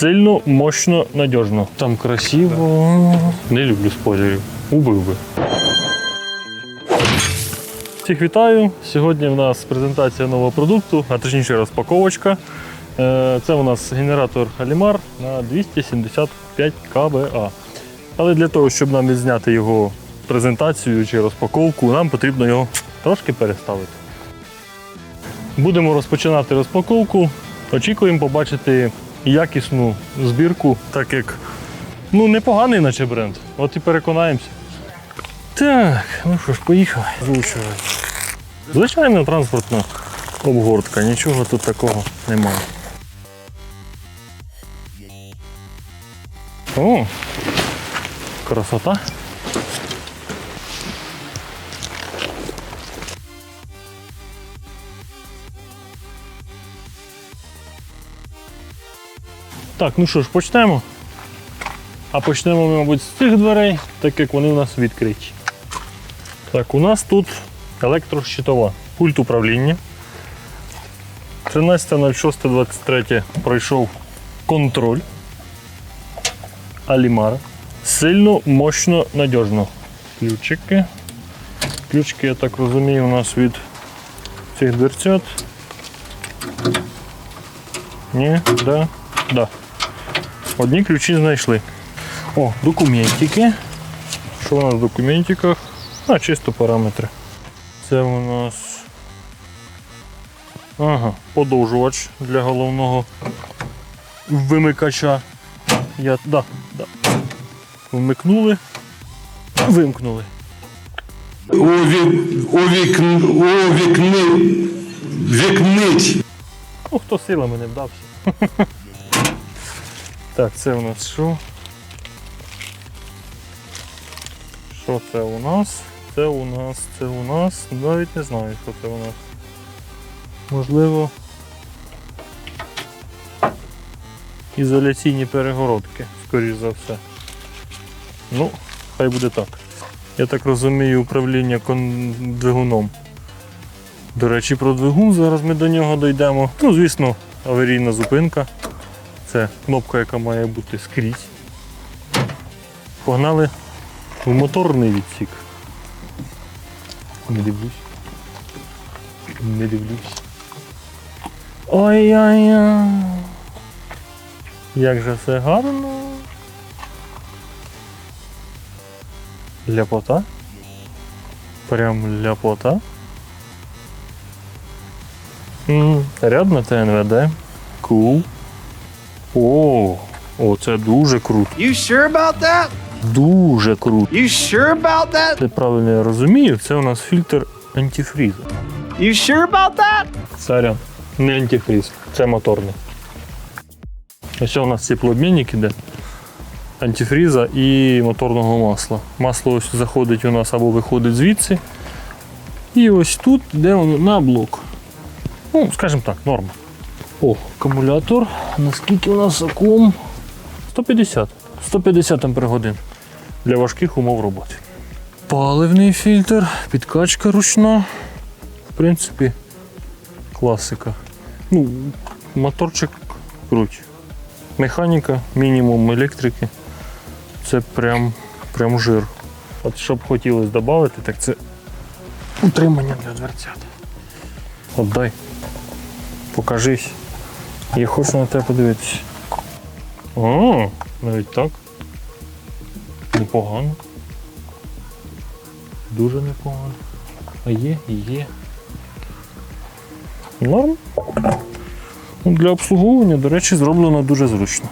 Сильно, мощно, надіжно. Там красиво. Не люблю спойлерів. Убив би. Всіх вітаю. Сьогодні в нас презентація нового продукту, а точніше розпаковочка. Е, Це у нас генератор Alimar на 275 КВА. Але для того, щоб нам відзняти його презентацію чи розпаковку, нам потрібно його трошки переставити. Будемо розпочинати розпаковку. Очікуємо побачити якісну збірку, так як ну, непоганий наче бренд. От і переконаємося. Так, ну що ж, поїхали. Звучувати. Звичайна транспортна обгортка, нічого тут такого немає. О, красота. Так, ну що ж, почнемо. А почнемо ми, мабуть, з цих дверей, так як вони у нас відкриті. Так, у нас тут електрощитова, пульт управління. 13.06.23 пройшов контроль. Алімара. Сильно, мощно, надіжно. Ключики. Ключики, я так розумію, у нас від цих дверцят. Ні, да, да. Одні ключі знайшли. О, документики. Що у нас в документиках? А, чисто параметри. Це у нас. Ага, подовжувач для головного вимикача. Я, да, да. Вмикнули, вимкнули. Увік, увікн, увікни, вікнить. Ну, хто силами не вдався. так, це у нас що? Що це у нас? Це у нас, це у нас. Навіть не знаю, що це у нас. Можливо. Ізоляційні перегородки, скоріш за все. Ну, хай буде так. Я так розумію, управління кон... двигуном. До речі, про двигун, зараз ми до нього дійдемо. Ну, звісно, аварійна зупинка. Це кнопка, яка має бути скрізь. Погнали в моторний відсік. Не дивлюсь. Не дивлюсь. Ой-ой-ой. Як же все гарно. Ляпота. Прям ляпота. М, Ряд на ТНВД. Кул. О, о, це дуже круто. You sure about that? Дуже круто. You sure about that? Це правильно я розумію, це у нас фільтр антифрізу. You sure about that? Сорян, не антифріз, це моторний. Ось у нас теплообмінник іде. Антифріза і моторного масла. Масло ось заходить у нас або виходить звідси. І ось тут йде воно на блок. Ну, скажімо так, норма. О, акумулятор. Наскільки у нас акум? 150. 150 ампер для важких умов роботи. Паливний фільтр, підкачка ручна. В принципі, класика. Ну, моторчик круть. Механіка, мінімум електрики. Це прям, прям жир. От що б хотілося додати, так це утримання для дверцят. От дай. Покажись. Я хочу на тебе подивитися. О, навіть так. Непогано. Дуже непогано. А є, є. Норм. Ну, Для обслуговування, до речі, зроблено дуже зручно.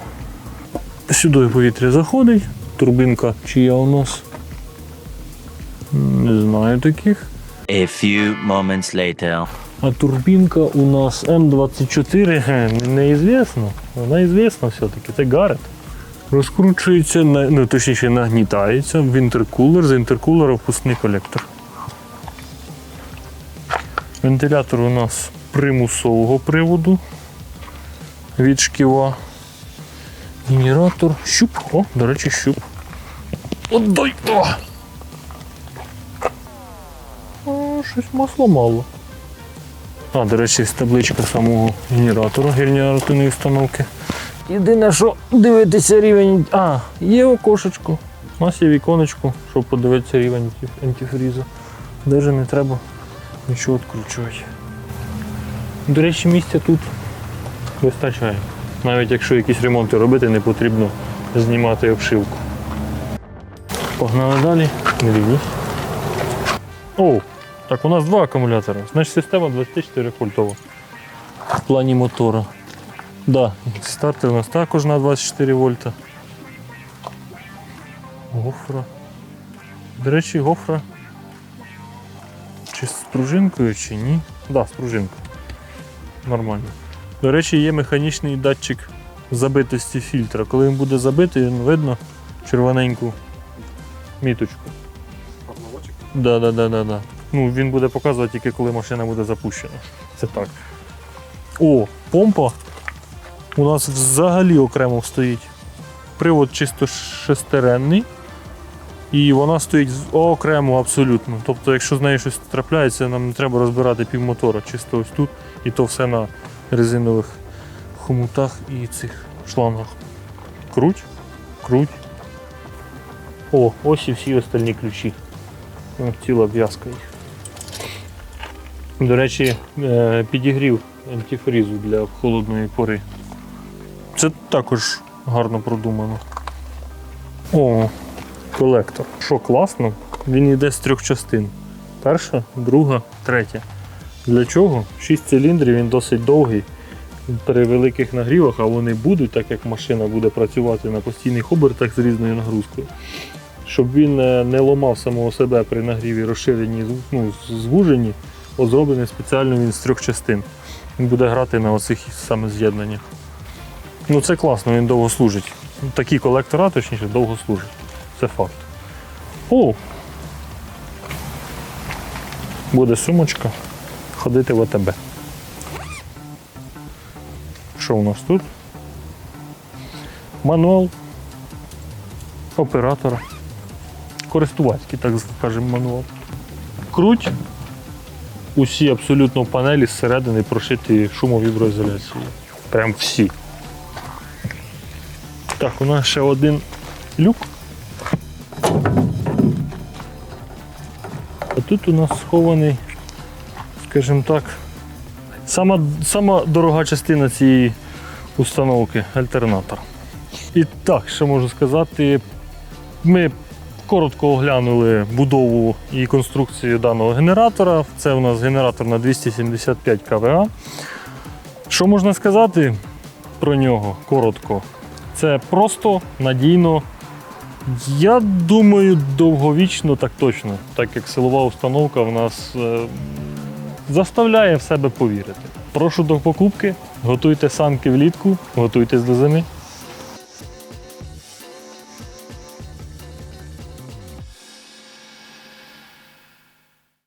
Сюди повітря заходить, турбинка чия у нас. Не знаю таких. A few moments later. А турбінка у нас М24, ге, не- неізвісно. Вона ізвісна все-таки, це Гарет. Розкручується, ну точніше нагнітається в інтеркулер, з інтеркулера впускний колектор. Вентилятор у нас примусового приводу від шківа. Генератор, щуп. О, до речі, щуп. Отдай! О, щось масло мало. А, до речі, табличка самого генератора генераторної установки. Єдине, що дивитися рівень. А, є окошечко. У нас є віконечко, щоб подивитися рівень антифрізу. Даже не треба нічого відкручувати. До речі, місця тут вистачає. Навіть якщо якісь ремонти робити, не потрібно знімати обшивку. Погнали далі. Не дивлюсь. О, так у нас два акумулятора. Значить система 24 вольтова. В плані мотора. Да, стартер у нас також на 24 вольта. Гофра. До речі, гофра. Чи з пружинкою, чи ні? Да, з пружинкою. Нормально. До речі, є механічний датчик забитості фільтра. Коли він буде забитий, він видно червоненьку міточку. Да, да, да, да, да. Ну, він буде показувати тільки коли машина буде запущена. Це так. О, помпа у нас взагалі окремо стоїть. Привод чисто шестеренний. І вона стоїть окремо абсолютно. Тобто, якщо з нею щось трапляється, нам не треба розбирати півмотора, чисто ось тут, і то все на резинових хомутах і цих шлангах. Круть, круть. О, ось і всі остальні ключі. Ціла в'язка їх. До речі, е, підігрів антифрізу для холодної пори. Це також гарно продумано. О, колектор. Що класно, він йде з трьох частин. Перша, друга, третя. Для чого? Шість циліндрів, він досить довгий. При великих нагрівах, а вони будуть, так як машина буде працювати на постійних обертах з різною нагрузкою. Щоб він е, не ламав самого себе при нагріві розширенні, ну, звуженні, от зроблений спеціально він з трьох частин. Він буде грати на оцих саме з'єднаннях. Ну це класно, він довго служить. Такі колектора, точніше, довго служать. Це факт. О! Буде сумочка. Ходити в АТБ. Що у нас тут? Мануал оператора. Користувацький, так скажемо, мануал. Круть. Усі абсолютно панелі зсередини прошиті шумовіброізоляцією. Прям всі. Так, у нас ще один люк. А тут у нас схований, скажімо так, сама, сама дорога частина цієї установки альтернатор. І так, що можу сказати, ми коротко оглянули будову і конструкцію даного генератора. Це у нас генератор на 275 КВА. Що можна сказати про нього коротко? Це просто надійно. Я думаю, довговічно так точно, так як силова установка в нас е, заставляє в себе повірити. Прошу до покупки, готуйте санки влітку, готуйтесь до зими.